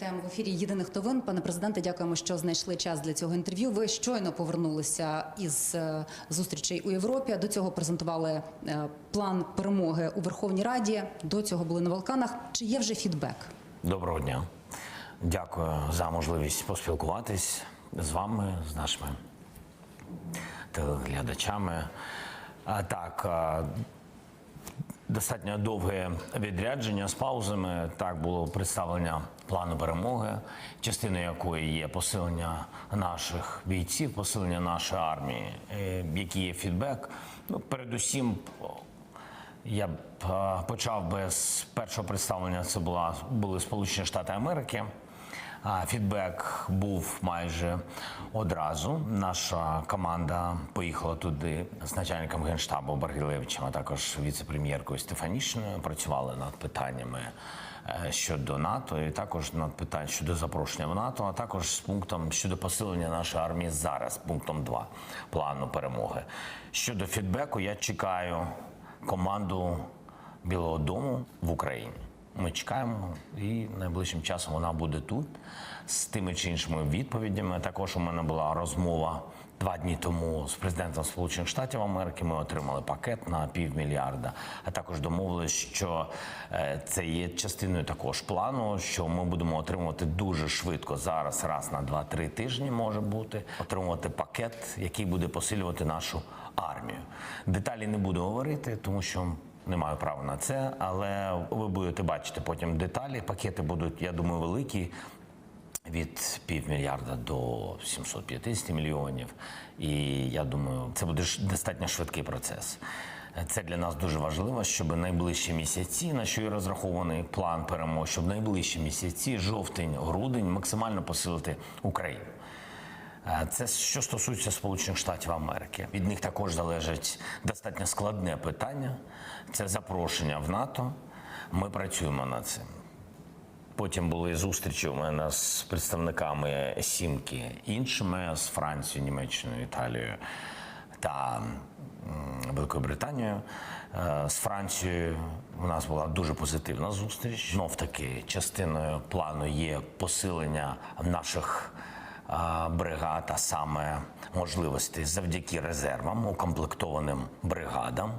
Тем в ефірі єдиних новин. Пане президенте, дякуємо, що знайшли час для цього інтерв'ю. Ви щойно повернулися із е, зустрічей у Європі. До цього презентували е, план перемоги у Верховній Раді. До цього були на Балканах. Чи є вже фідбек? Доброго дня. Дякую за можливість поспілкуватись з вами, з нашими телеглядачами. Так, а, достатньо довге відрядження з паузами. Так було представлення плану перемоги, частиною якої є посилення наших бійців, посилення нашої армії. Е, Який є фідбек? Ну, передусім, я б е, почав би з першого представлення. Це була були Сполучені Штати Америки. Фідбек був майже одразу. Наша команда поїхала туди з начальником генштабу Баргілевичем, а також віце-прем'єркою Стефанішиною. Працювали над питаннями е, щодо НАТО, і також над питанням щодо запрошення в НАТО, а також з пунктом щодо посилення нашої армії зараз, пунктом 2 плану перемоги. Щодо фідбеку, я чекаю команду Білого Дому в Україні. Ми чекаємо, і найближчим часом вона буде тут з тими чи іншими відповідями. Також у мене була розмова два дні тому з президентом Сполучених Штатів Америки. Ми отримали пакет на півмільярда, а також домовились, що е, це є частиною також плану, що ми будемо отримувати дуже швидко зараз, раз на два-три тижні може бути, отримувати пакет, який буде посилювати нашу армію. Деталі не буду говорити, тому що. Не маю права на це, але ви будете бачити потім деталі. Пакети будуть, я думаю, великі від півмільярда до 750 мільйонів. І я думаю, це буде достатньо швидкий процес. Це для нас дуже важливо, щоб найближчі місяці, на що і розрахований план перемоги, щоб найближчі місяці, жовтень, грудень, максимально посилити Україну. Е, Це що стосується Сполучених Штатів Америки. Від них також залежить достатньо складне питання. Це запрошення в НАТО. Ми працюємо над цим. Потім були зустрічі у мене з представниками сімки іншими з Францією, Німеччиною, Італією та Великою Британією. Е, З Францією у нас була дуже позитивна зустріч. Знов таки частиною плану є посилення наших бригад, а саме можливості завдяки резервам, укомплектованим бригадам,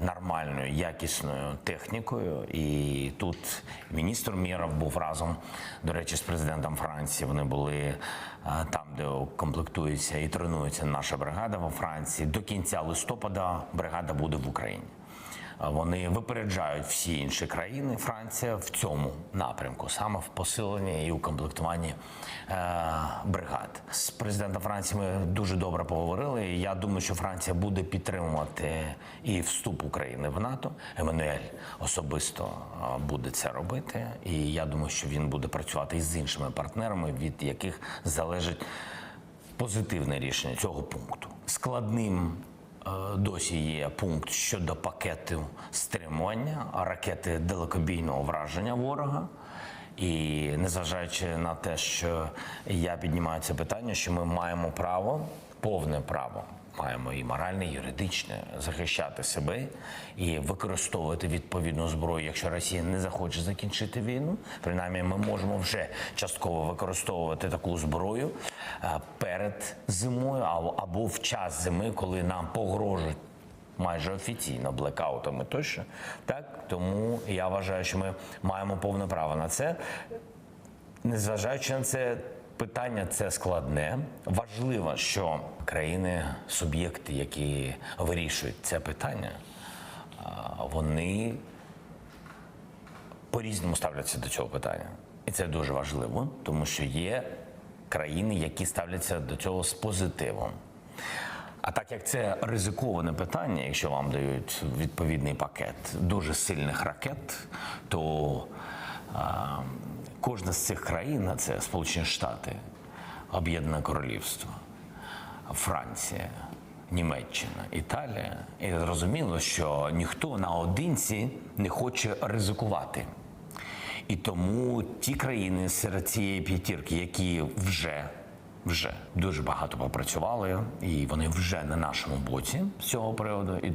нормальною якісною технікою. І тут міністр Міров був разом, до речі, з президентом Франції. Вони були там, де комплектується і тренується наша бригада во Франції. До кінця листопада бригада буде в Україні. Вони випереджають всі інші країни. Франція в цьому напрямку, саме в посиленні і укомплектуванні е, бригад. З президентом Франції ми дуже добре поговорили. Я думаю, що Франція буде підтримувати і вступ України в НАТО. Еммануель особисто е, буде це робити. І я думаю, що він буде працювати із іншими партнерами, від яких залежить позитивне рішення цього пункту. Складним досі є пункт щодо пакету стримування ракети далекобійного враження ворога. І незважаючи на те, що я піднімаю це питання, що ми маємо право, повне право, маємо і моральне, і юридичне захищати себе і використовувати відповідну зброю, якщо Росія не захоче закінчити війну. Принаймні, ми можемо вже частково використовувати таку зброю е, перед зимою або в час зими, коли нам погрожують майже офіційно блекаутами тощо. Так тому я вважаю, що ми маємо повне право на це. Незважаючи на це питання, це складне. Важливо, що країни, суб'єкти, які вирішують це питання, вони по-різному ставляться до цього питання. І це дуже важливо, тому що є країни, які ставляться до цього з позитивом. А так як це ризиковане питання, якщо вам дають відповідний пакет дуже сильних ракет, то кожна з цих країн, а це Сполучені Штати, Об'єднане Королівство, Франція, Німеччина, Італія, і зрозуміло, що ніхто наодинці не хоче ризикувати. І тому ті країни серед цієї п'ятірки, які вже вже дуже багато попрацювали, і вони вже на нашому боці з цього приводу. І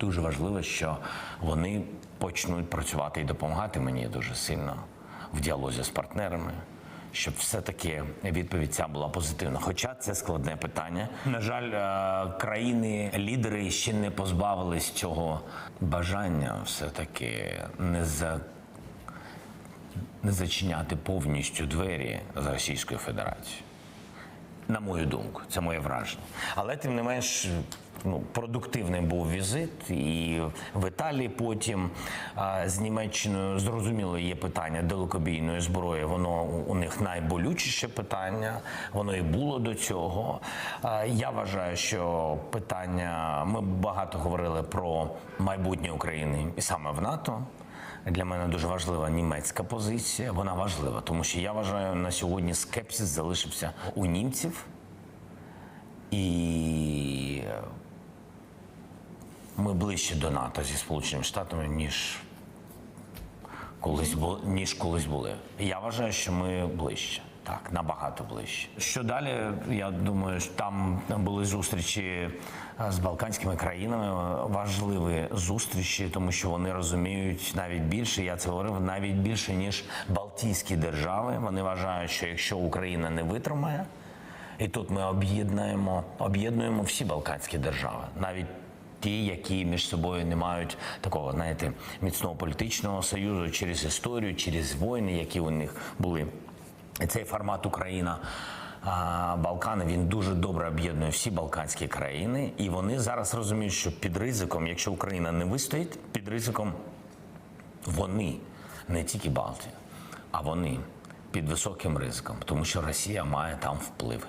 дуже важливо, що вони почнуть працювати і допомагати мені дуже сильно в діалозі з партнерами, щоб все-таки відповідь ця була позитивна. Хоча це складне питання. На жаль, е, країни-лідери ще не позбавились цього бажання все-таки не за не зачиняти повністю двері з Російською Федерацією. На мою думку, це моє враження. Але тим не менш, ну, продуктивний був візит, і в Італії потім з Німеччиною зрозуміло є питання далекобійної зброї. Воно у- них найболючіше питання. Воно і було до цього. Я вважаю, що питання ми багато говорили про майбутнє України і саме в НАТО. Для мене дуже важлива німецька позиція. Вона важлива, тому що я вважаю, на сьогодні скепсис залишився у німців. І ми ближче до НАТО зі Сполученими Штатами, ніж колись бу- ніж колись були. Я вважаю, що ми ближче. Так, набагато ближче. Що далі? Я думаю, там були зустрічі е, з балканськими країнами. Важливі зустрічі, тому що вони розуміють навіть більше. Я це говорив навіть більше ніж Балтійські держави. Вони вважають, що якщо Україна не витримає, і тут ми об'єднуємо, об'єднуємо всі балканські держави, навіть ті, які між собою не мають такого, знаєте, міцного політичного союзу через історію, через воїни, які у них були. І цей формат Україна. Балкани він дуже добре об'єднує всі балканські країни, і вони зараз розуміють, що під ризиком, якщо Україна не вистоїть, під ризиком вони не тільки Балтія, а вони під високим ризиком, тому що Росія має там впливи.